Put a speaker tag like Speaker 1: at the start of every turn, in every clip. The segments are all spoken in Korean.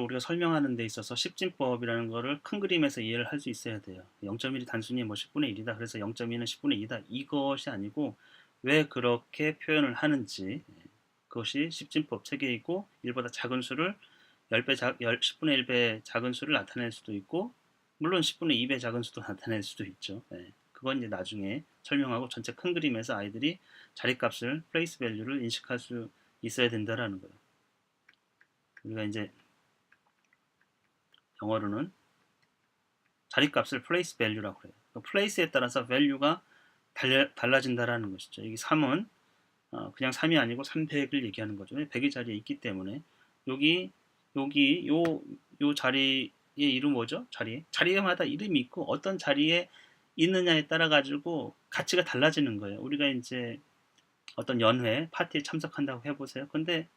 Speaker 1: 우리가 설명하는 데 있어서 십진법이라는 거를 큰 그림에서 이해를 할 수 있어야 돼요. 0.1이 단순히 뭐 10분의 1이다. 그래서 0.2는 10분의 2다. 이것이 아니고 왜 그렇게 표현을 하는지 그것이 십진법 체계이고 1보다 작은 수를 10배 작, 10분의 1배 작은 수를 나타낼 수도 있고 물론 10분의 2배 작은 수도 나타낼 수도 있죠. 네. 그건 이제 나중에 설명하고 전체 큰 그림에서 아이들이 자리값을 플레이스 밸류를 인식할 수 있어야 된다라는 거예요. 우리가 이제 영어로는 자리값을 place value라고 그래요. place에 따라서 value가 달라진다라는 것이죠. 여기 3은 어, 그냥 3이 아니고 300을 얘기하는 거죠. 100의 자리에 있기 때문에 여기 여기 요 요 자리의 이름 뭐죠? 자리 자리마다 이름이 있고 어떤 자리에 있느냐에 따라 가지고 가치가 달라지는 거예요. 우리가 이제 어떤 연회 파티에 참석한다고 해보세요. 근데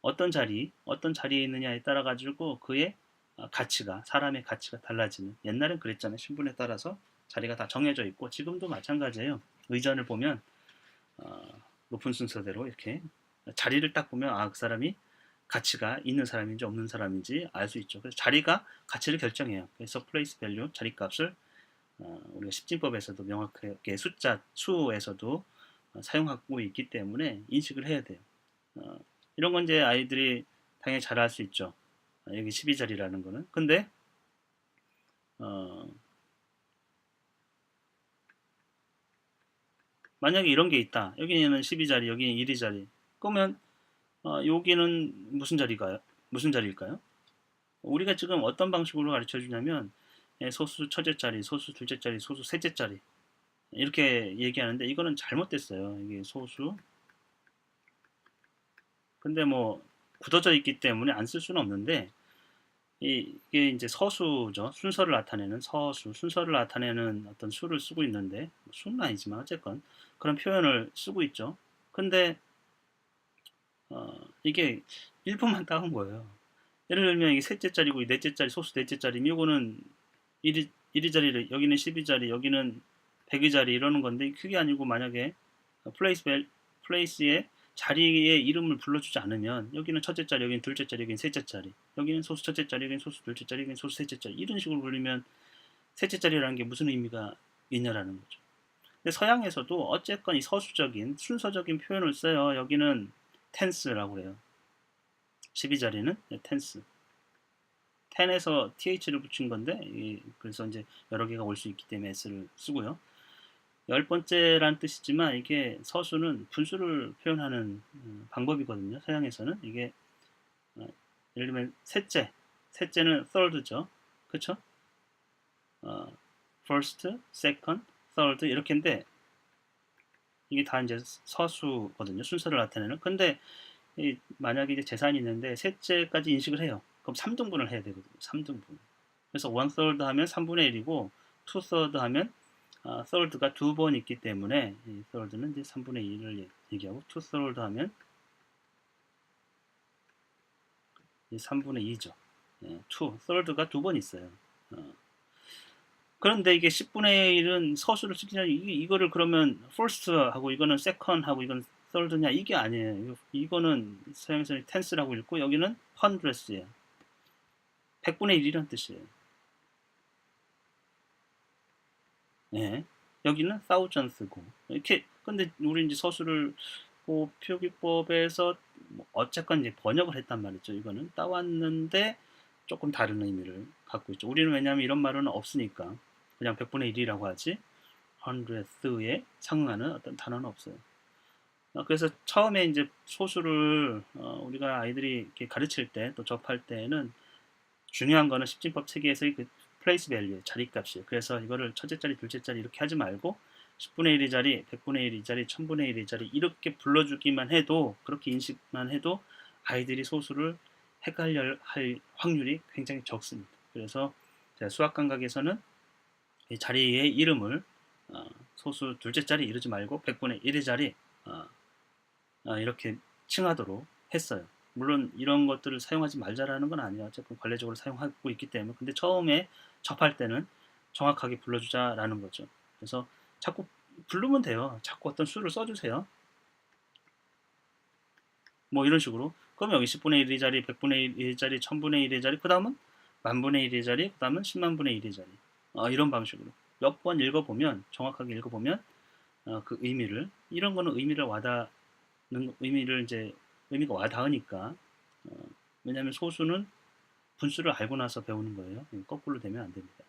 Speaker 1: 어떤 자리 어떤 자리에 있느냐에 따라 가지고 그의 어, 가치가 사람의 가치가 달라지는 옛날엔 그랬잖아요. 신분에 따라서 자리가 다 정해져 있고 지금도 마찬가지예요. 의전을 보면 어, 높은 순서대로 이렇게 자리를 딱 보면 아 그 사람이 가치가 있는 사람인지 없는 사람인지 알 수 있죠. 그래서 자리가 가치를 결정해요. 그래서 플레이스 밸류 자리값을 어, 우리가 십진법에서도 명확하게 숫자 수에서도 어, 사용하고 있기 때문에 인식을 해야 돼요. 어, 이런 건 이제 아이들이 당연히 잘알수 있죠 여기 12자리라는 거는. 근데 어, 만약에 이런 게 있다. 여기는 12자리, 여기는 1위자리. 그러면 어, 여기는 무슨 자리가요? 무슨 자리일까요? 우리가 지금 어떤 방식으로 가르쳐 주냐면 예, 소수 첫째 자리, 소수 둘째 자리, 소수 셋째 자리 이렇게 얘기하는데 이거는 잘못됐어요. 이게 소수 근데 뭐 굳어져 있기 때문에 안 쓸 수는 없는데 이게 이제 서수죠. 순서를 나타내는 서수, 순서를 나타내는 어떤 수를 쓰고 있는데 뭐 수는 아니지만 어쨌건 그런 표현을 쓰고 있죠. 근데 어, 이게 일부만 따온 거예요. 예를 들면 이게 셋째 자리고 넷째 자리, 소수 넷째 자리면 이거는 1위, 1위 자리를 여기는 12 자리, 여기는 100위 자리 이러는 건데 그게 아니고 만약에 플레이스 벨 플레이스에 자리에 이름을 불러주지 않으면 여기는 첫째 자리, 여기는 둘째 자리, 여기는 셋째 자리, 여기는 소수 첫째 자리, 여기는 소수 둘째 자리, 여기는 소수 셋째 자리 이런 식으로 불리면 셋째 자리라는 게 무슨 의미가 있냐라는 거죠. 근데 서양에서도 어쨌건 이 서수적인 순서적인 표현을 써요. 여기는 tense라고 해요. 12자리는 tense. 10에서 th를 붙인 건데 그래서 이제 여러 개가 올 수 있기 때문에 s를 쓰고요. 열 번째란 뜻이지만 이게 서수는 분수를 표현하는 음, 방법이거든요. 서양에서는 이게 어, 예를 들면 셋째, 셋째는 third죠. 그쵸? 어, first, second, third 이렇게인데 이게 다 이제 서수거든요. 순서를 나타내는. 근데 이, 만약에 이제 재산이 있는데 셋째까지 인식을 해요. 그럼 3등분을 해야 되거든요. 3등분. 그래서 1 third 하면 3분의 1이고 2 third 하면 아, third가 두 번 있기 때문에 이 third는 이제 3분의 1을 얘기하고 two third 하면 이제 3분의 2죠. 예, two third가 두 번 있어요. 어. 그런데 이게 10분의 1은 서술을 쓰기 전에 이거를 그러면 first 하고 이거는 second 하고 이건 third냐 이게 아니에요. 이거는 서양에서는 tense라고 읽고 여기는 hundreds예요. 100분의 1이란 뜻이에요. 예. 여기는 thousands고 이렇게 근데 우리 이제 서술을 그 표기법에서 뭐 어쨌건 이제 번역을 했단 말이죠. 이거는 따왔는데 조금 다른 의미를 갖고 있죠. 우리는 왜냐하면 이런 말은 없으니까 그냥 100분의 1이라고 하지 hundredth에 상응하는 어떤 단어는 없어요. 어, 그래서 처음에 이제 소수를 어, 우리가 아이들이 가르칠 때 또 접할 때는 중요한 거는 십진법 체계에서의 그 플레이스 밸류 자리값이에요. 그래서 이거를 첫째 자리, 둘째 자리 이렇게 하지 말고 10분의 1의 자리, 100분의 1의 자리, 1000분의 1의 자리 이렇게 불러주기만 해도 그렇게 인식만 해도 아이들이 소수를 헷갈려 할 확률이 굉장히 적습니다. 그래서 수학 감각에서는 이 자리의 이름을 어, 소수 둘째 자리 이러지 말고 100분의 1의 자리 어, 어, 이렇게 칭하도록 했어요. 물론 이런 것들을 사용하지 말자라는 건 아니야. 어쨌든 관례적으로 사용하고 있기 때문에. 근데 처음에 접할 때는 정확하게 불러주자라는 거죠. 그래서 자꾸 부르면 돼요. 자꾸 어떤 수를 써주세요. 뭐 이런 식으로. 그럼 여기 10분의 1의 자리, 100분의 1의 자리, 1000분의 1의 자리, 그 다음은 만분의 1의 자리, 그 다음은 10만분의 1의 자리. 어, 이런 방식으로. 몇 번 읽어보면, 정확하게 읽어보면 어, 그 의미를, 이런 거는 의미를 와닿는, 의미를 이제 의미가 와 닿으니까 어, 왜냐하면 소수는 분수를 알고 나서 배우는 거예요. 거꾸로 되면 안 됩니다.